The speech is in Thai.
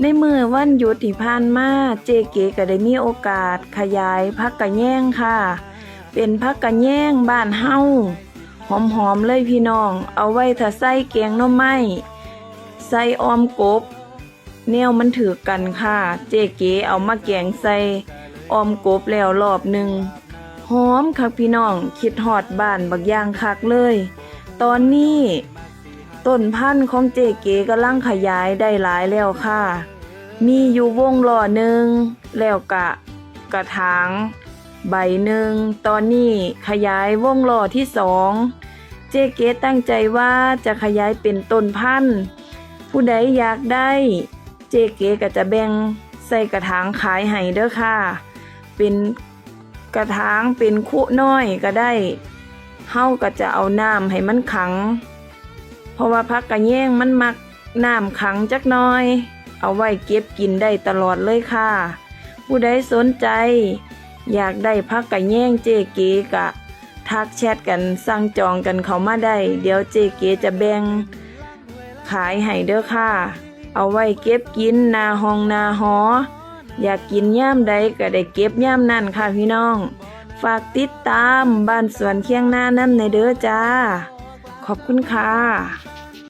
ในมือวันหยุดที่ผ่านมาเจเกก็ได้มีโอกาสขยายพักกระแย่งค่ะ เป็นพักกระแย่งบ้านเฮาหอมๆเลยพี่น้อง เอาไว้ถ้าใส่แกงน่อไม้ใส่ออมกบแนวมันถือกันค่ะ เจเกเอามาแกงใส่ออมกบแล้วรอบหนึ่งหอมคักพี่น้องคิดฮอดบ้านบักย่างคักเลย ตอนนี้ ต้นพันธุ์ของเจเกกำลังขยายได้หลายแล้วค่ะ มีอยู่วงล้อหนึ่งแล้วกะ กระถางใบหนึ่งตอนนี้ขยายวงล้อที่สองเจเกตั้งใจว่าจะขยายเป็นต้นพันธุ์ผู้ใดอยากได้ เจเกก็จะแบ่งใส่กระถางขายให้เด้อค่ะ เป็นกระถางเป็นคุน้อยก็ได้เฮาก็จะเอาน้ำให้มันขัง เพราะว่าพักกระแยงมันมักน้ำขังจักน้อย เอาไว้เก็บกินได้ตลอดเลยค่ะ ผู้ใดสนใจ อยากได้พักกระแยงเจเกกะ ทักแชทกันสั่งจองกันเขามาได้ เดี๋ยวเจเกจะแบ่งขายให้เด้อค่ะ เอาไว้เก็บกินนาหองนาหอ อยากกินย่ามใดก็ได้เก็บย่ามนั่นค่ะพี่น้อง ฝากติดตามบ้านสวนเคียงหน้านั่นในเด้อจ้า ขอบคุณค่ะ